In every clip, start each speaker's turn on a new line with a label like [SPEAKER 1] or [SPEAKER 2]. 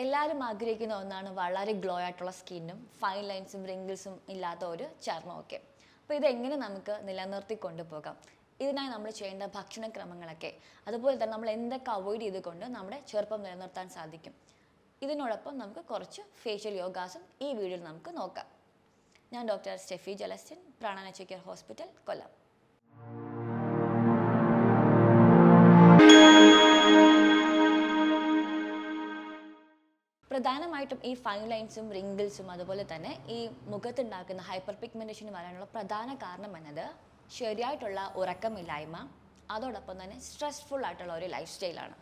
[SPEAKER 1] എല്ലാവരും ആഗ്രഹിക്കുന്ന ഒന്നാണ് വളരെ ഗ്ലോ ആയിട്ടുള്ള സ്കിന്നും ഫൈൻ ലൈൻസും റിങ്കിൾസും ഇല്ലാത്ത ഒരു ചർമ്മമൊക്കെ. അപ്പോൾ ഇതെങ്ങനെ നമുക്ക് നിലനിർത്തി കൊണ്ടുപോകാം ഇതിനായി നമ്മൾ ചെയ്യേണ്ട ഭക്ഷണക്രമങ്ങളൊക്കെ. അതുപോലെ തന്നെ നമ്മൾ എന്തൊക്കെ അവോയ്ഡ് ചെയ്തുകൊണ്ട് നമ്മുടെ ചെറുപ്പം നിലനിർത്താൻ സാധിക്കും. ഇതിനോടൊപ്പം നമുക്ക് കുറച്ച് ഫേഷ്യൽ യോഗാസും ഈ വീഡിയോയിൽ നമുക്ക് നോക്കാം. ഞാൻ ഡോക്ടർ സ്റ്റെഫി ജലസ്റ്റിൻ പ്രാണനച്ചിക്കർ ഹോസ്പിറ്റൽ കൊല്ലം. പ്രധാനമായിട്ടും ഈ ഫൈൻ ലൈൻസും റിങ്കിൾസും അതുപോലെ തന്നെ ഈ മുഖത്തുണ്ടാക്കുന്ന ഹൈപ്പർ പിഗ്മെന്റേഷൻ വരാനുള്ള പ്രധാന കാരണം എന്നത് ശരിയായിട്ടുള്ള ഉറക്കമില്ലായ്മ അതോടൊപ്പം തന്നെ സ്ട്രെസ്ഫുൾ ആയിട്ടുള്ള ഒരു ലൈഫ് സ്റ്റൈലാണ്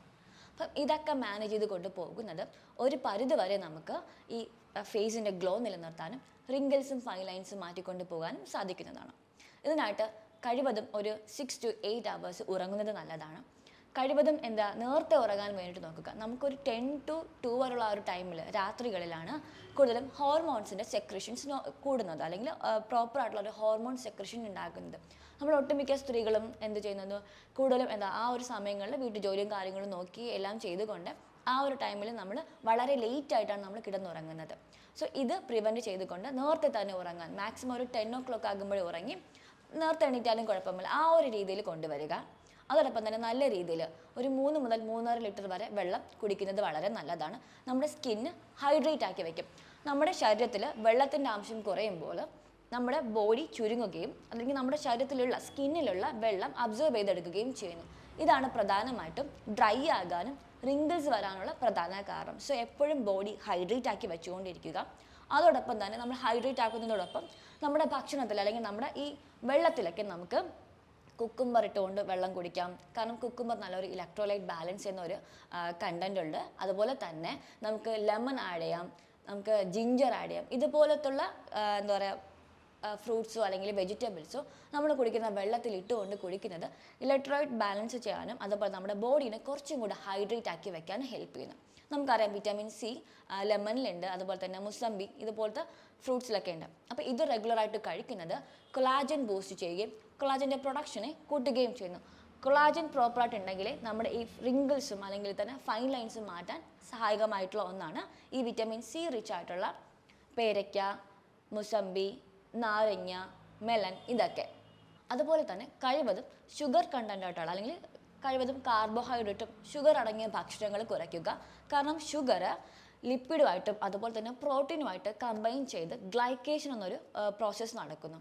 [SPEAKER 1] അപ്പം ഇതൊക്കെ മാനേജ് ചെയ്ത് കൊണ്ടുപോകുന്നത് ഒരു പരിധി വരെ നമുക്ക് ഈ ഫേസിന്റെ ഗ്ലോ നിലനിർത്താനും റിങ്കിൾസും ഫൈൻ ലൈൻസും മാറ്റിക്കൊണ്ട് പോകാനും സാധിക്കുന്നതാണ്. ഇതിനായിട്ട് കഴിവതും ഒരു സിക്സ് ടു എയ്റ്റ് അവേഴ്സ് ഉറങ്ങുന്നത് നല്ലതാണ്. കഴിവതും എന്താ നേരത്തെ ഉറങ്ങാൻ വേണ്ടിയിട്ട് നോക്കുക. നമുക്കൊരു ടെൻ ടു ടു വരെയുള്ള ആ ഒരു ടൈമിൽ രാത്രികളിലാണ് കൂടുതലും ഹോർമോൺസിന്റെ സെക്രഷൻസ് കൂടുന്നത്. അല്ലെങ്കിൽ പ്രോപ്പർ ആയിട്ടുള്ള ഒരു ഹോർമോൺ സെക്രഷൻ ഉണ്ടാക്കുന്നത് നമ്മൾ ഒട്ടുമിക്ക സ്ത്രീകളും എന്ത് ചെയ്യുന്നത്? കൂടുതലും എന്താ ആ ഒരു സമയങ്ങളിൽ വീട്ടു ജോലിയും കാര്യങ്ങളും നോക്കി എല്ലാം ചെയ്തുകൊണ്ട് ആ ഒരു ടൈമിൽ നമ്മൾ വളരെ ലേറ്റ് ആയിട്ടാണ് നമ്മൾ കിടന്നുറങ്ങുന്നത്. സോ ഇത് പ്രിവെന്റ് ചെയ്തുകൊണ്ട് നേരത്തെ തന്നെ ഉറങ്ങാൻ മാക്സിമം ഒരു ടെൻ ഓ ക്ലോക്ക് ആകുമ്പോഴേ ഉറങ്ങി നേരത്തെ എണീറ്റാലും കുഴപ്പമില്ല. ആ ഒരു രീതിയിൽ കൊണ്ടുവരിക. അതോടൊപ്പം തന്നെ നല്ല രീതിയിൽ ഒരു മൂന്ന് മുതൽ മൂന്നര ലിറ്റർ വരെ വെള്ളം കുടിക്കുന്നത് വളരെ നല്ലതാണ്. നമ്മുടെ സ്കിന്ന് ഹൈഡ്രേറ്റ് ആക്കി വയ്ക്കും നമ്മുടെ ശരീരത്തിൽ വെള്ളത്തിന്റെ ആവശ്യം കുറയുമ്പോൾ നമ്മുടെ ബോഡി ചുരുങ്ങുകയും അല്ലെങ്കിൽ നമ്മുടെ ശരീരത്തിലുള്ള സ്കിന്നിലുള്ള വെള്ളം അബ്സോർബ് ചെയ്തെടുക്കുകയും ചെയ്യുന്നു. ഇതാണ് പ്രധാനമായിട്ടും ഡ്രൈ ആകാനും റിങ്കിൾസ് വരാനുള്ള പ്രധാന കാരണം. സോ എപ്പോഴും ബോഡി ഹൈഡ്രേറ്റ് ആക്കി വെച്ചുകൊണ്ടിരിക്കുക. അതോടൊപ്പം തന്നെ നമ്മൾ ഹൈഡ്രേറ്റ് ആക്കുന്നതോടൊപ്പം നമ്മുടെ ഭക്ഷണത്തിൽ അല്ലെങ്കിൽ നമ്മുടെ ഈ വെള്ളത്തിലൊക്കെ നമുക്ക് കുക്കുംബർ ഇട്ടുകൊണ്ട് വെള്ളം കുടിക്കാം. കാരണം കുക്കുംബർ നല്ലൊരു ഇലക്ട്രോലൈറ്റ് ബാലൻസ് ചെയ്യുന്ന ഒരു കണ്ടന്റ് ഉണ്ട്. അതുപോലെ തന്നെ നമുക്ക് ലെമൺ ആഡ് ചെയ്യാം. നമുക്ക് ജിഞ്ചർ ആഡ് ചെയ്യാം. ഇതുപോലത്തുള്ള എന്താ പറയുക ഫ്രൂട്ട്സോ അല്ലെങ്കിൽ വെജിറ്റബിൾസോ നമ്മൾ കുടിക്കുന്ന വെള്ളത്തിൽ ഇട്ടുകൊണ്ട് കുടിക്കുന്നത് ഇലക്ട്രോലൈറ്റ് ബാലൻസ് ചെയ്യാനും അതുപോലെ നമ്മുടെ ബോഡീനെ കുറച്ചും കൂടെ ഹൈഡ്രേറ്റ് ആക്കി വെക്കാനും ഹെൽപ്പ് ചെയ്യുന്നു. നമുക്കറിയാം വിറ്റാമിൻ സി ലെമണിലുണ്ട് അതുപോലെ തന്നെ മുസംബി ഇതുപോലത്തെ ഫ്രൂട്ട്സിലൊക്കെ ഉണ്ട്. അപ്പോൾ ഇത് റെഗുലറായിട്ട് കഴിക്കുന്നത് കൊളാജൻ ബൂസ്റ്റ് ചെയ്യുകയും കൊളാജന്റെ പ്രൊഡക്ഷനെ കൂട്ടുകയും ചെയ്യുന്നു. കൊളാജിൻ പ്രോപ്പറായിട്ട് ഉണ്ടെങ്കിൽ നമ്മുടെ ഈ റിങ്കിൾസും അല്ലെങ്കിൽ തന്നെ ഫൈൻ ലൈൻസും മാറ്റാൻ സഹായകമായിട്ടുള്ള ഒന്നാണ് ഈ വിറ്റാമിൻ സി റിച്ച് ആയിട്ടുള്ള പേരയ്ക്ക മുസമ്പി നാരങ്ങ മെലൻ ഇതൊക്കെ. അതുപോലെ തന്നെ കഴിവതും ഷുഗർ കണ്ടന്റായിട്ടുള്ള അല്ലെങ്കിൽ കഴിവതും കാർബോഹൈഡ്രേറ്റും ഷുഗർ അടങ്ങിയ ഭക്ഷണങ്ങൾ കുറയ്ക്കുക. കാരണം ഷുഗർ ലിപ്പിഡുമായിട്ടും അതുപോലെ തന്നെ പ്രോട്ടീനുമായിട്ട് കമ്പൈൻ ചെയ്ത് ഗ്ലൈക്കേഷൻ എന്നൊരു പ്രോസസ്സ് നടക്കുന്നു.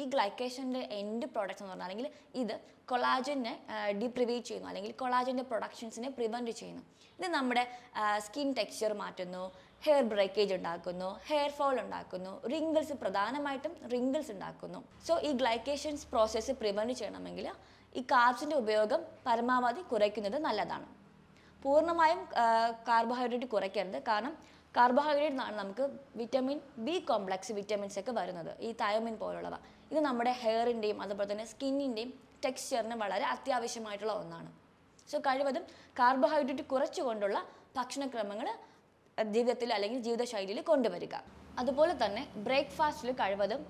[SPEAKER 1] ഈ ഗ്ലൈക്കേഷന്റെ എൻഡ് പ്രോഡക്റ്റ്സ് എന്ന് പറഞ്ഞാൽ അല്ലെങ്കിൽ ഇത് കൊളാജിനെ ഡിപ്രിവേറ്റ് ചെയ്യുന്നു. അല്ലെങ്കിൽ കൊളാജിന്റെ പ്രൊഡക്ഷൻസിനെ പ്രിവെന്റ് ചെയ്യുന്നു. ഇത് നമ്മുടെ സ്കിൻ ടെക്സ്ചർ മാറ്റുന്നു ഹെയർ ബ്രേക്കേജ് ഉണ്ടാക്കുന്നു ഹെയർ ഫോൾ ഉണ്ടാക്കുന്നു റിങ്കിൾസ് പ്രധാനമായിട്ടും റിങ്കിൾസ് ഉണ്ടാക്കുന്നു. സോ ഈ ഗ്ലൈക്കേഷൻസ് പ്രോസസ്സ് പ്രിവെന്റ് ചെയ്യണമെങ്കിൽ ഈ കാർബ്സിന്റെ ഉപയോഗം പരമാവധി കുറയ്ക്കുന്നത് നല്ലതാണ്. പൂർണമായും കാർബോഹൈഡ്രേറ്റ് കുറയ്ക്കരുത്. കാരണം കാർബോഹൈഡ്രേറ്റ് നിന്നാണ് നമുക്ക് വിറ്റമിൻ ബി കോംപ്ലക്സ് വിറ്റമിൻസ് ഒക്കെ വരുന്നത് ഈ തയോമിൻ പോലുള്ളവ. ഇത് നമ്മുടെ ഹെയറിന്റെയും അതുപോലെ തന്നെ സ്കിന്നിന്റെയും ടെക്സ്ചറിന് വളരെ അത്യാവശ്യമായിട്ടുള്ള ഒന്നാണ്. സോ കഴിവതും കാർബോഹൈഡ്രേറ്റ് കുറച്ചുകൊണ്ടുള്ള ഭക്ഷണക്രമങ്ങൾ ജീവിതത്തിൽ അല്ലെങ്കിൽ ജീവിതശൈലിയിൽ കൊണ്ടുവരിക. അതുപോലെ തന്നെ ബ്രേക്ക്ഫാസ്റ്റിൽ കഴിവതും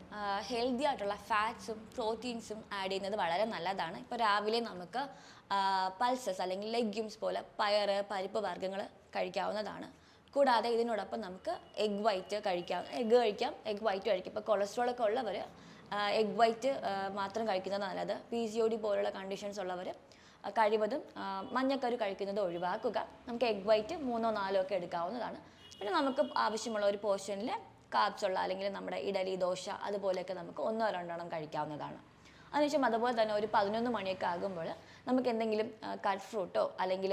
[SPEAKER 1] ഹെൽത്തി ആയിട്ടുള്ള ഫാറ്റ്സും പ്രോട്ടീൻസും ആഡ് ചെയ്യുന്നത് വളരെ നല്ലതാണ്. ഇപ്പോൾ രാവിലെ നമുക്ക് പൾസസ് അല്ലെങ്കിൽ ലെഗ്യൂംസ് പോലെ പയർ പരിപ്പ് വർഗങ്ങൾ കഴിക്കാവുന്നതാണ്. കൂടാതെ ഇതിനോടൊപ്പം നമുക്ക് എഗ് വൈറ്റ് കഴിക്കാം. എഗ് കഴിക്കാം. എഗ് വൈറ്റ് കഴിക്കാം. ഇപ്പോൾ കൊളസ്ട്രോൾ ഒക്കെ ഉള്ളവർ എഗ് വൈറ്റ് മാത്രം കഴിക്കുന്നത് നല്ലത്. പി സി ഒ ഡി പോലുള്ള കണ്ടീഷൻസ് ഉള്ളവർ കഴിവതും മഞ്ഞക്കറി കഴിക്കുന്നത് ഒഴിവാക്കുക. നമുക്ക് എഗ് വൈറ്റ് മൂന്നോ നാലോ ഒക്കെ എടുക്കാവുന്നതാണ്. പിന്നെ നമുക്ക് ആവശ്യമുള്ള ഒരു പോർഷനിൽ കാപ്സുള്ള അല്ലെങ്കിൽ നമ്മുടെ ഇഡലി ദോശ അതുപോലെയൊക്കെ നമുക്ക് ഒന്നോ രണ്ടെണ്ണം കഴിക്കാവുന്നതാണ്. അതിനുശേഷം അതുപോലെ തന്നെ ഒരു പതിനൊന്ന് മണിയൊക്കെ ആകുമ്പോൾ നമുക്ക് എന്തെങ്കിലും കട്ട് ഫ്രൂട്ടോ അല്ലെങ്കിൽ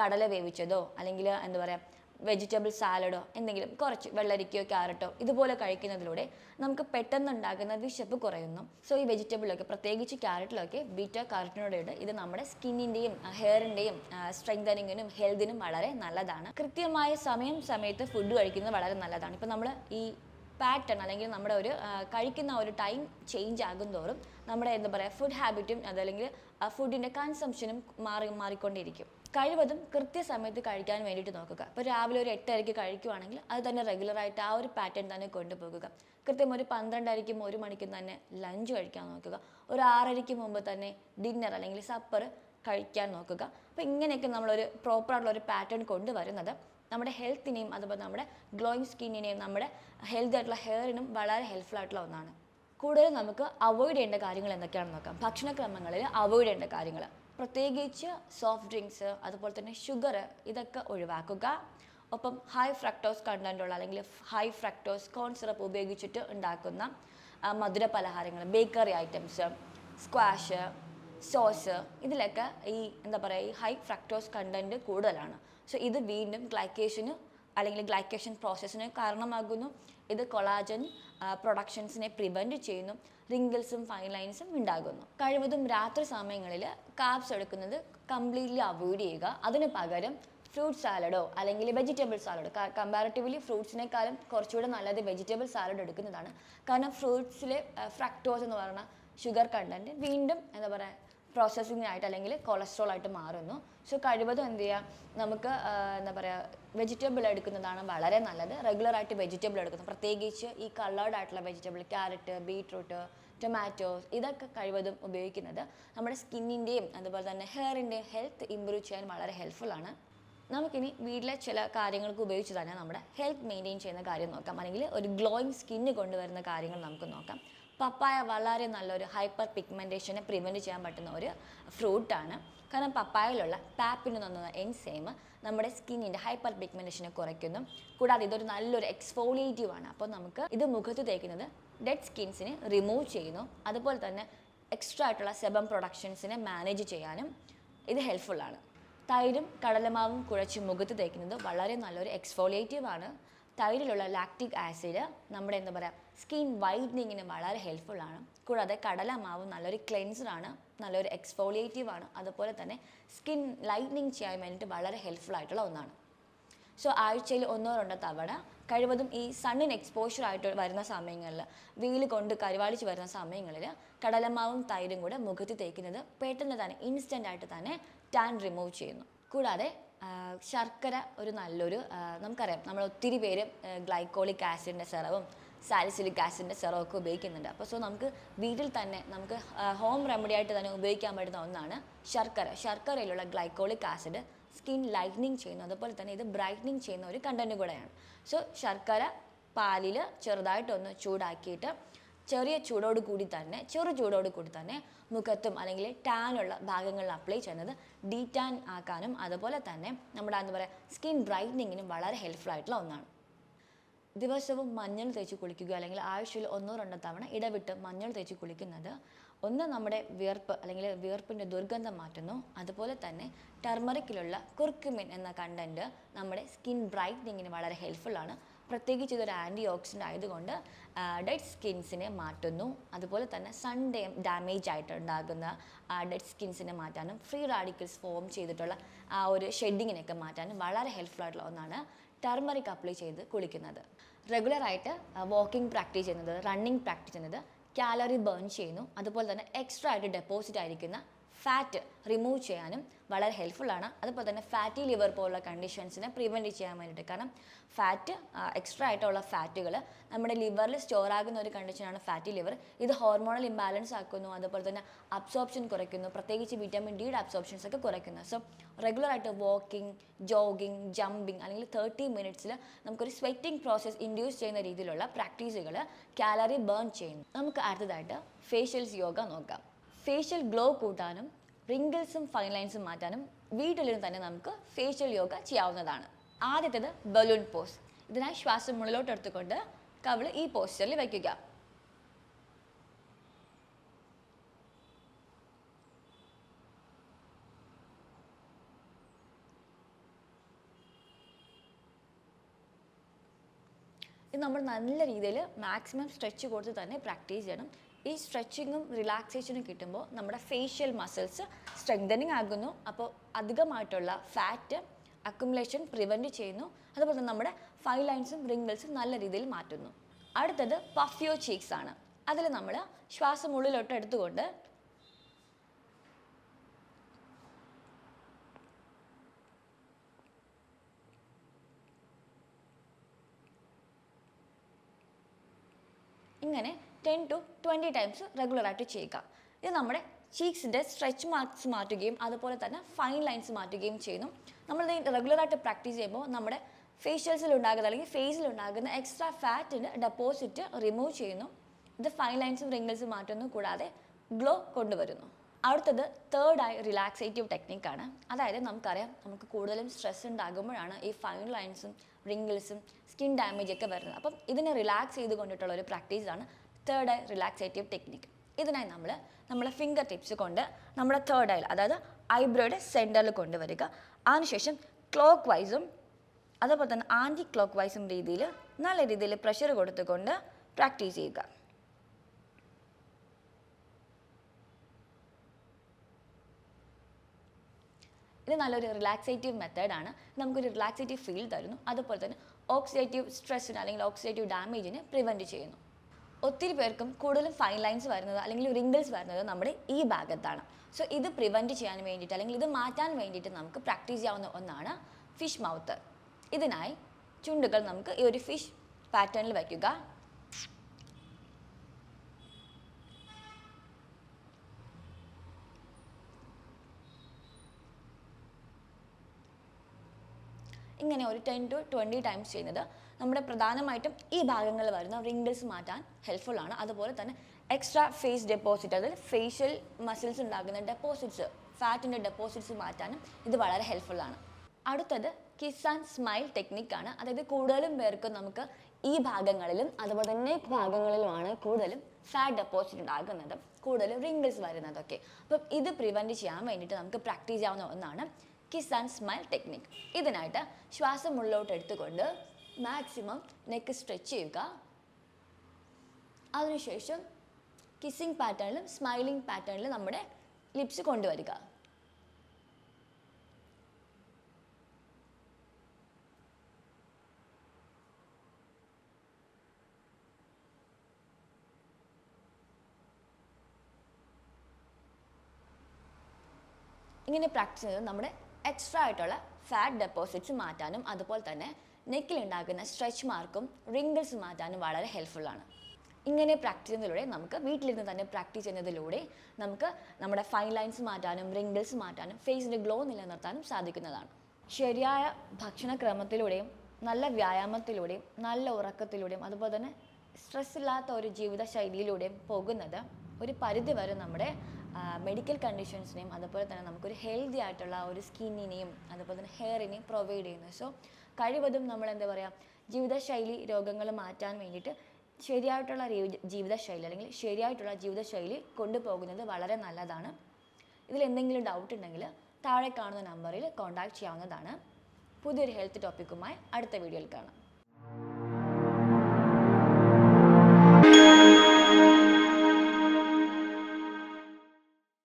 [SPEAKER 1] കടല വേവിച്ചതോ അല്ലെങ്കിൽ എന്താ പറയുക വെജിറ്റബിൾ സാലഡോ എന്തെങ്കിലും കുറച്ച് വെള്ളരിക്കയോ ക്യാരറ്റോ ഇതുപോലെ കഴിക്കുന്നതിലൂടെ നമുക്ക് പെട്ടെന്ന് ഉണ്ടാകുന്ന വിശപ്പ് കുറയുന്നു. സോ ഈ വെജിറ്റബിളൊക്കെ പ്രത്യേകിച്ച് ക്യാരറ്റിലൊക്കെ ബീറ്റ കാരറ്റിനോട് ഇത് നമ്മുടെ സ്കിന്നിന്റെയും ഹെയറിന്റെയും സ്ട്രെങ്തനിങ്ങിനും ഹെൽത്തിനും വളരെ നല്ലതാണ്. കൃത്യമായ സമയം സമയത്ത് ഫുഡ് കഴിക്കുന്നത് വളരെ നല്ലതാണ്. ഇപ്പം നമ്മൾ ഈ പാറ്റേൺ അല്ലെങ്കിൽ നമ്മുടെ ഒരു കഴിക്കുന്ന ഒരു ടൈം ചേഞ്ച് ആകും തോറും നമ്മുടെ എന്താ പറയുക ഫുഡ് ഹാബിറ്റും അതല്ലെങ്കിൽ ഫുഡിന്റെ കൺസംഷനും മാറി മാറിക്കൊണ്ടിരിക്കും. കഴിവതും കൃത്യസമയത്ത് കഴിക്കാൻ വേണ്ടിയിട്ട് നോക്കുക. ഇപ്പോൾ രാവിലെ ഒരു എട്ടരയ്ക്ക് കഴിക്കുവാണെങ്കിൽ അത് തന്നെ റെഗുലറായിട്ട് ആ ഒരു പാറ്റേൺ തന്നെ കൊണ്ടുപോകുക. കൃത്യം ഒരു പന്ത്രണ്ടരയ്ക്കും ഒരു മണിക്കും തന്നെ ലഞ്ച് കഴിക്കാൻ നോക്കുക. ഒരു ആറരയ്ക്ക് മുമ്പ് തന്നെ ഡിന്നർ അല്ലെങ്കിൽ സപ്പർ കഴിക്കാൻ നോക്കുക. അപ്പോൾ ഇങ്ങനെയൊക്കെ നമ്മളൊരു പ്രോപ്പറായിട്ടുള്ള ഒരു പാറ്റേൺ കൊണ്ടുവരുന്നത് നമ്മുടെ ഹെൽത്തിനെയും അതുപോലെ നമ്മുടെ ഗ്ലോയിങ് സ്കിന്നിനെയും നമ്മുടെ ഹെൽത്തി ആയിട്ടുള്ള ഹെയറിനും വളരെ ഹെൽപ്ഫുൾ ആയിട്ടുള്ള ഒന്നാണ്. കൂടുതൽ നമുക്ക് അവോയ്ഡ് ചെയ്യേണ്ട കാര്യങ്ങൾ എന്തൊക്കെയാണെന്ന് നോക്കാം. ഭക്ഷണക്രമങ്ങളിൽ അവോയ്ഡ് ചെയ്യേണ്ട കാര്യങ്ങൾ. പ്രത്യേകിച്ച് സോഫ്റ്റ് ഡ്രിങ്ക്സ് അതുപോലെ തന്നെ ഷുഗർ ഇതൊക്കെ ഒഴിവാക്കുക. ഒപ്പം ഹൈ ഫ്രക്ടോസ് കണ്ടന്റുള്ള അല്ലെങ്കിൽ ഹൈ ഫ്രക്ടോസ് കോൺ സിറപ്പ് ഉപയോഗിച്ചിട്ട് ഉണ്ടാക്കുന്ന മധുര പലഹാരങ്ങൾ ബേക്കറി ഐറ്റംസ് സ്ക്വാഷ് സോസ് ഇതിലൊക്കെ ഈ എന്താ പറയുക ഈ ഹൈ ഫ്രക്ടോസ് കണ്ടന്റ് കൂടുതലാണ്. സോ ഇത് വീണ്ടും ഗ്ലൈക്കേഷന് അല്ലെങ്കിൽ ഗ്ലൈക്കേഷൻ പ്രോസസ്സിന് കാരണമാകുന്നു. ഇത് കൊളാജൻ പ്രൊഡക്ഷൻസിനെ പ്രിവെന്റ് ചെയ്യുന്നു. റിങ്കിൾസും ഫൈൻ ലൈൻസും ഉണ്ടാകുന്നു. കഴിവതും രാത്രി സമയങ്ങളിൽ കാപ്സ് എടുക്കുന്നത് കംപ്ലീറ്റ്ലി അവോയ്ഡ് ചെയ്യുക. അതിന് പകരം ഫ്രൂട്ട് സാലഡോ അല്ലെങ്കിൽ വെജിറ്റബിൾ സാലഡ് കമ്പാരിറ്റീവ്ലി ഫ്രൂട്ട്സിനേക്കാളും കുറച്ചുകൂടെ നല്ലത് വെജിറ്റബിൾ സാലഡ് എടുക്കുന്നതാണ്. കാരണം ഫ്രൂട്ട്സിലെ ഫ്രക്ടോസ് എന്ന് പറയുന്ന ഷുഗർ കണ്ടന്റ് വീണ്ടും എന്താ പറയുക പ്രോസസ്സിംഗ് ആയിട്ട് അല്ലെങ്കിൽ കൊളസ്ട്രോൾ ആയിട്ട് മാറുന്നു. സോ കഴിവതും എന്ത് ചെയ്യുക നമുക്ക് എന്താ പറയുക വെജിറ്റബിൾ എടുക്കുന്നതാണ് വളരെ നല്ലത്. റെഗുലർ ആയിട്ട് വെജിറ്റബിൾ എടുക്കുന്നു. പ്രത്യേകിച്ച് ഈ കളേർഡ് ആയിട്ടുള്ള വെജിറ്റബിൾ ക്യാരറ്റ് ബീട്രൂട്ട് ടൊമാറ്റോസ് ഇതൊക്കെ കഴിവതും ഉപയോഗിക്കുന്നത് നമ്മുടെ സ്കിന്നിന്റെയും അതുപോലെ തന്നെ ഹെയറിന്റെയും ഹെൽത്ത് ഇമ്പ്രൂവ് ചെയ്യാൻ വളരെ ഹെൽപ്ഫുൾ ആണ്. നമുക്കിനി വീട്ടിലെ ചില കാര്യങ്ങൾക്ക് ഉപയോഗിച്ച് തന്നെ നമ്മുടെ ഹെൽത്ത് മെയിന്റെയിൻ ചെയ്യുന്ന കാര്യം നോക്കാം. അല്ലെങ്കിൽ ഒരു ഗ്ലോയിങ് സ്കിന്ന് കൊണ്ടുവരുന്ന കാര്യങ്ങൾ നമുക്ക് നോക്കാം. പപ്പായ വളരെ നല്ലൊരു ഹൈപ്പർ പിഗ്മെന്റേഷനെ പ്രിവെന്റ് ചെയ്യാൻ പറ്റുന്ന ഒരു ഫ്രൂട്ടാണ് കാരണം പപ്പായയിലുള്ള പാപ്പിന് എന്ന എൻസൈം നമ്മുടെ സ്കിന്നിന്റെ ഹൈപ്പർ പിഗ്മെന്റേഷനെ കുറയ്ക്കുന്നു. കൂടാതെ ഇതൊരു നല്ലൊരു എക്സ്ഫോളിയേറ്റീവ് ആണ്. അപ്പോൾ നമുക്ക് ഇത് മുഖത്ത് തേക്കുന്നത് ഡെഡ് സ്കിൻസിനെ റിമൂവ് ചെയ്യുന്നു. അതുപോലെ തന്നെ എക്സ്ട്രാ ആയിട്ടുള്ള സെബം പ്രൊഡക്ഷൻസിനെ മാനേജ് ചെയ്യാനും ഇത് ഹെൽപ്ഫുള്ളാണ് തൈരും കടലമാവും കുഴച്ച് മുഖത്ത് തേക്കുന്നത് വളരെ നല്ലൊരു എക്സ്ഫോളിയേറ്റീവ് ആണ്. തൈരിലുള്ള ലാക്റ്റിക് ആസിഡ് നമ്മുടെ എന്താ പറയുക സ്കിൻ വൈറ്റനിങ്ങിന് വളരെ ഹെൽപ്ഫുൾ ആണ്. കൂടാതെ കടലമാവ് നല്ലൊരു ക്ലെൻസറാണ് നല്ലൊരു എക്സ്ഫോളിയേറ്റീവ് ആണ്. അതുപോലെ തന്നെ സ്കിൻ ലൈറ്റനിങ് ചെയ്യാൻ വേണ്ടിയിട്ട് വളരെ ഹെൽപ്ഫുൾ ആയിട്ടുള്ള ഒന്നാണ്. സോ ആഴ്ചയിൽ ഒന്നോ രണ്ടോ തവണ കഴിവതും ഈ സണ്ണിന് എക്സ്പോഷർ ആയിട്ട് വരുന്ന സമയങ്ങളിൽ വെയിൽ കൊണ്ട് കരുവാളിച്ച് വരുന്ന സമയങ്ങളിൽ കടലമാവും തൈരും കൂടെ മുഖത്ത് തേക്കുന്നത് പെട്ടെന്ന് തന്നെ ഇൻസ്റ്റന്റ് ആയിട്ട് തന്നെ ടാൻ റിമൂവ് ചെയ്യുന്നു. കൂടാതെ ശർക്കര ഒരു നല്ലൊരു നമുക്കറിയാം നമ്മൾ ഒത്തിരി പേര് ഗ്ലൈക്കോളിക് ആസിഡിന്റെ സിറവും സാലിസിലിക് ആസിഡിന്റെ സെറവും ഒക്കെ ഉപയോഗിക്കുന്നുണ്ട്. അപ്പോൾ സോ നമുക്ക് വീട്ടിൽ തന്നെ നമുക്ക് ഹോം റെമഡി ആയിട്ട് തന്നെ ഉപയോഗിക്കാൻ പറ്റുന്ന ഒന്നാണ് ശർക്കര. ശർക്കരയിലുള്ള ഗ്ലൈക്കോളിക് ആസിഡ് സ്കിൻ ലൈറ്റനിങ് ചെയ്യുന്നു. അതുപോലെ തന്നെ ഇത് ബ്രൈറ്റനിങ് ചെയ്യുന്ന ഒരു കണ്ടന്റ് കൂടെയാണ്. സോ ശർക്കര പാലിൽ ചെറുതായിട്ടൊന്ന് ചൂടാക്കിയിട്ട് ചെറിയ ചൂടോട് കൂടി തന്നെ ചെറു ചൂടോട് കൂടി തന്നെ മുഖത്തും അല്ലെങ്കിൽ ടാനുള്ള ഭാഗങ്ങളിൽ അപ്ലൈ ചെയ്യുന്നത് ഡീ ടാൻ ആക്കാനും അതുപോലെ തന്നെ നമ്മുടെ എന്താ പറയുക സ്കിൻ ബ്രൈറ്റനിങ്ങിനും വളരെ ഹെൽപ്ഫുൾ ആയിട്ടുള്ള ഒന്നാണ്. ദിവസവും മഞ്ഞൾ തേച്ച് കുളിക്കുക അല്ലെങ്കിൽ ആഴ്ചയിൽ ഒന്നോ രണ്ടോ തവണ ഇടവിട്ട് മഞ്ഞൾ തേച്ച് കുളിക്കുന്നത് ഒന്ന് നമ്മുടെ വിയർപ്പ് അല്ലെങ്കിൽ വിയർപ്പിന്റെ ദുർഗന്ധം മാറ്റുന്നു. അതുപോലെ തന്നെ ടർമറിക്കിലുള്ള കുർക്കുമിൻ എന്ന കണ്ടന്റ് നമ്മുടെ സ്കിൻ ബ്രൈറ്റനിങ്ങിന് വളരെ ഹെൽപ്ഫുള്ളാണ് പ്രത്യേകിച്ച് ഇതൊരു ആന്റി ഓക്സിഡന്റ് ആയതുകൊണ്ട് ഡെഡ് സ്കിൻസിനെ മാറ്റുന്നു. അതുപോലെ തന്നെ സൺ ഡേ ഡാമേജ് ആയിട്ട് ഉണ്ടാകുന്ന ഡെഡ് സ്കിൻസിനെ മാറ്റാനും ഫ്രീ റാഡിക്കൽസ് ഫോം ചെയ്തിട്ടുള്ള ആ ഒരു ഷെഡിങ്ങിനെയൊക്കെ മാറ്റാനും വളരെ ഹെൽപ്ഫുൾ ആയിട്ടുള്ള ഒന്നാണ് ടർമറിക് അപ്ലൈ ചെയ്ത് കുളിക്കുന്നത്. റെഗുലറായിട്ട് വാക്കിംഗ് പ്രാക്ടീസ് ചെയ്യുന്നത് റണ്ണിങ് പ്രാക്ടീസ് ചെയ്യുന്നത് കാലറി ബേൺ ചെയ്യുന്നു. അതുപോലെ തന്നെ എക്സ്ട്രാ ആയിട്ട് ഡെപ്പോസിറ്റ് ആയിരിക്കുന്ന ഫാറ്റ് റിമൂവ് ചെയ്യാനും വളരെ ഹെൽപ്ഫുള്ളാണ് അതുപോലെ തന്നെ ഫാറ്റി ലിവർ പോലുള്ള കണ്ടീഷൻസിനെ പ്രിവെന്റ് ചെയ്യാൻ വേണ്ടിയിട്ട്. കാരണം ഫാറ്റ് എക്സ്ട്രാ ആയിട്ടുള്ള ഫാറ്റുകൾ നമ്മുടെ ലിവറിൽ സ്റ്റോർ ആകുന്ന ഒരു കണ്ടീഷനാണ് ഫാറ്റി ലിവർ ഇത് ഹോർമോണൽ ഇംബാലൻസ് ആക്കുന്നു. അതുപോലെ തന്നെ അബ്സോർപ്ഷൻ കുറയ്ക്കുന്നു. പ്രത്യേകിച്ച് വിറ്റാമിൻ ഡിയുടെ അബ്സോർപ്ഷൻസ് ഒക്കെ കുറയ്ക്കുന്നു. സോ റെഗുലറായിട്ട് വാക്കിംഗ് ജോഗിങ് ജമ്പിങ് അല്ലെങ്കിൽ തേർട്ടി മിനിറ്റ്സിൽ നമുക്കൊരു സ്വെറ്റിംഗ് പ്രോസസ്സ് ഇൻഡ്യൂസ് ചെയ്യുന്ന രീതിയിലുള്ള പ്രാക്ടീസുകൾ കാലറി ബേൺ ചെയ്യുന്നു. നമുക്ക് അടുത്തതായിട്ട് ഫേഷ്യൽസ് യോഗ നോക്കാം. ഫേഷ്യൽ ഗ്ലോ കൂട്ടാനും റിങ്കിൾസും ഫൈൻ ലൈൻസും മാറ്റാനും വീട്ടിലിരുന്ന് തന്നെ നമുക്ക് ഫേഷ്യൽ യോഗ ചെയ്യാവുന്നതാണ്. ആദ്യത്തേത് ബലൂൺ പോസ് ഇതിനായി ശ്വാസം മുകളിലോട്ട് എടുത്തുകൊണ്ട് കവിൾ ഈ പോസ്റ്ററിൽ വയ്ക്കുക ഇത് നമ്മൾ നല്ല രീതിയിൽ മാക്സിമം സ്ട്രെച്ച് കൊടുത്ത് തന്നെ പ്രാക്ടീസ് ചെയ്യണം. ഈ സ്ട്രെച്ചിങ്ങും റിലാക്സേഷനും കിട്ടുമ്പോൾ നമ്മുടെ ഫേഷ്യൽ മസിൽസ് സ്ട്രെങ്തനിങ് ആകുന്നു. അപ്പോൾ അധികമായിട്ടുള്ള ഫാറ്റ് അക്കുമുലേഷൻ പ്രിവെന്റ് ചെയ്യുന്നു. അതുപോലെ തന്നെ നമ്മുടെ ഫൈ ലൈൻസും റിംഗിൾസും നല്ല രീതിയിൽ മാറ്റുന്നു. അടുത്തത് പഫ്യോ ചീക്സ് ആണ്. അതിൽ നമ്മൾ ശ്വാസം ഉള്ളിലോട്ട് എടുത്തുകൊണ്ട് ഇങ്ങനെ ടെൻ ടു ട്വന്റി ടൈംസ് റെഗുലറായിട്ട് ചെയ്യുക. ഇത് നമ്മുടെ ചീക്സിന്റെ സ്ട്രെച്ച് മാർക്സ് മാറ്റുകയും അതുപോലെ തന്നെ ഫൈൻ ലൈൻസ് മാറ്റുകയും ചെയ്യുന്നു. നമ്മൾ ഇത് റെഗുലറായിട്ട് പ്രാക്ടീസ് ചെയ്യുമ്പോൾ നമ്മുടെ ഫേഷ്യൽസിൽ ഉണ്ടാകുന്ന അല്ലെങ്കിൽ ഫേസിൽ ഉണ്ടാകുന്ന എക്സ്ട്രാ ഫാറ്റിന്റെ ഡെപ്പോസിറ്റ് റിമൂവ് ചെയ്യുന്നു. ഇത് ഫൈൻ ലൈൻസും റിംഗിൾസും മാറ്റുന്നു കൂടാതെ ഗ്ലോ കൊണ്ടുവരുന്നു. അടുത്തത് തേർഡായി റിലാക്സേറ്റീവ് ടെക്നിക്കാണ് അതായത് നമുക്കറിയാം നമുക്ക് കൂടുതലും സ്ട്രെസ് ഉണ്ടാകുമ്പോഴാണ് ഈ ഫൈൻ ലൈൻസും റിംഗിൾസും സ്കിൻ ഡാമേജ് ഒക്കെ വരുന്നത്. അപ്പം ഇതിനെ റിലാക്സ് ചെയ്ത് കൊണ്ടിട്ടുള്ള ഒരു പ്രാക്ടീസാണ് തേർഡ് ഐ റിലാക്സേറ്റീവ് ടെക്നിക്ക് ഇതിനായി നമ്മൾ നമ്മളെ ഫിംഗർ ടിപ്സ് കൊണ്ട് നമ്മുടെ തേർഡ് ഐയിൽ അതായത് ഐബ്രോയുടെ സെന്ററിൽ കൊണ്ടുവരിക അതിനുശേഷം ക്ലോക്ക് വൈസും അതുപോലെ തന്നെ ആന്റി ക്ലോക്ക് വൈസും രീതിയിൽ നല്ല രീതിയിൽ പ്രഷർ കൊടുത്തുകൊണ്ട് പ്രാക്ടീസ് ചെയ്യുക. ഇത് നല്ലൊരു റിലാക്സേറ്റീവ് മെത്തേഡാണ് നമുക്കൊരു റിലാക്സേറ്റീവ് ഫീൽ തരുന്നു. അതുപോലെ തന്നെ ഓക്സിഡേറ്റീവ് സ്ട്രെസ്സിന് അല്ലെങ്കിൽ ഓക്സിഡേറ്റീവ് ഡാമേജിനെ പ്രിവെന്റ് ചെയ്യുന്നു. ഒത്തിരി പേർക്കും കൂടുതലും ഫൈൻ ലൈൻസ് വരുന്നത് അല്ലെങ്കിൽ റിങ്കിൾസ് വരുന്നത് നമ്മുടെ ഈ ഭാഗത്താണ്. സോ ഇത് പ്രിവെന്റ് ചെയ്യാൻ വേണ്ടിയിട്ട് അല്ലെങ്കിൽ ഇത് മാറ്റാൻ വേണ്ടിയിട്ട് നമുക്ക് പ്രാക്ടീസ് ചെയ്യാവുന്ന ഒന്നാണ് ഫിഷ് മൗത്ത് ഇതിനായി ചുണ്ടുകൾ നമുക്ക് ഈ ഒരു ഫിഷ് പാറ്റേണിൽ വയ്ക്കുക. ഇങ്ങനെ ഒരു ടെൻ ടു ട്വന്റി ടൈംസ് ചെയ്യുന്നത് നമ്മുടെ പ്രധാനമായിട്ടും ഈ ഭാഗങ്ങളിൽ വരുന്ന റിങ്കിൾസ് മാറ്റാൻ ഹെൽപ്ഫുൾ ആണ്. അതുപോലെ തന്നെ എക്സ്ട്രാ ഫേസ് ഡെപ്പോസിറ്റ് അതിൽ ഫേഷ്യൽ മസിൽസ് ഉണ്ടാകുന്ന ഡെപ്പോസിറ്റ്സ് ഫാറ്റിന്റെ ഡെപ്പോസിറ്റ്സ് മാറ്റാനും ഇത് വളരെ ഹെൽപ്ഫുൾ ആണ്. അടുത്തത് കിസ് ആൻഡ് സ്മൈൽ ടെക്നിക്കാണ് അതായത് കൂടുതലും പേർക്ക് നമുക്ക് ഈ ഭാഗങ്ങളിലും അതുപോലെ തന്നെ ഭാഗങ്ങളിലുമാണ് കൂടുതലും ഫാറ്റ് ഡെപ്പോസിറ്റ് ഉണ്ടാകുന്നത് കൂടുതലും റിങ്കിൾസ് വരുന്നതൊക്കെ. അപ്പം ഇത് പ്രിവെന്റ് ചെയ്യാൻ വേണ്ടിയിട്ട് നമുക്ക് പ്രാക്ടീസ് ചെയ്യാവുന്ന ഒന്നാണ് കിസ് ആൻഡ് സ്മൈൽ ടെക്നിക് ഇതിനായിട്ട് ശ്വാസം ഉള്ളോട്ട് എടുത്തുകൊണ്ട് മാക്സിമം നെക്ക് സ്ട്രെച്ച് ചെയ്യുക. അതിനുശേഷം കിസ്സിങ് പാറ്റേണിലും സ്മൈലിംഗ് പാറ്റേണിലും നമ്മുടെ ലിപ്സ് കൊണ്ടുവരിക. ഇങ്ങനെ പ്രാക്ടീസ് ചെയ്ത് നമ്മുടെ എക്സ്ട്രാ ആയിട്ടുള്ള ഫാറ്റ് ഡെപ്പോസിറ്റ്സ് മാറ്റാനും അതുപോലെ തന്നെ നെക്കിൽ ഉണ്ടാകുന്ന സ്ട്രെച്ച് മാർക്കും റിങ്കിൾസ് മാറ്റാനും വളരെ ഹെൽപ്ഫുൾ ആണ്. ഇങ്ങനെ പ്രാക്ടീസ് ചെയ്യുന്നതിലൂടെ നമുക്ക് വീട്ടിലിരുന്ന് തന്നെ പ്രാക്ടീസ് ചെയ്യുന്നതിലൂടെ നമുക്ക് നമ്മുടെ ഫൈൻ ലൈൻസ് മാറ്റാനും റിങ്കിൾസ് മാറ്റാനും ഫേസിന്റെ ഗ്ലോ നിലനിർത്താനും സാധിക്കുന്നതാണ്. ശരിയായ ഭക്ഷണക്രമത്തിലൂടെയും നല്ല വ്യായാമത്തിലൂടെയും നല്ല ഉറക്കത്തിലൂടെയും അതുപോലെ തന്നെ സ്ട്രെസ് ഇല്ലാത്ത ഒരു ജീവിത ശൈലിയിലൂടെയും പോകുന്നത് ഒരു പരിധി വരെ നമ്മുടെ മെഡിക്കൽ കണ്ടീഷൻസിനെയും അതുപോലെ തന്നെ നമുക്കൊരു ഹെൽത്തി ആയിട്ടുള്ള ഒരു സ്കിന്നിനെയും അതുപോലെ തന്നെ ഹെയറിനെയും പ്രൊവൈഡ് ചെയ്യുന്നു. സോ കഴിവതും നമ്മൾ എന്താ പറയുക ജീവിതശൈലി രോഗങ്ങൾ മാറ്റാൻ വേണ്ടിയിട്ട് ശരിയായിട്ടുള്ള ജീവിതശൈലി അല്ലെങ്കിൽ ശരിയായിട്ടുള്ള ജീവിതശൈലി കൊണ്ടുപോകുന്നത് വളരെ നല്ലതാണ്. ഇതിൽ എന്തെങ്കിലും ഡൗട്ട് ഉണ്ടെങ്കിൽ താഴെ കാണുന്ന നമ്പറിൽ കോൺടാക്ട് ചെയ്യാവുന്നതാണ്. പുതിയൊരു ഹെൽത്ത് ടോപ്പിക്കുമായി അടുത്ത വീഡിയോയിൽ കാണാം.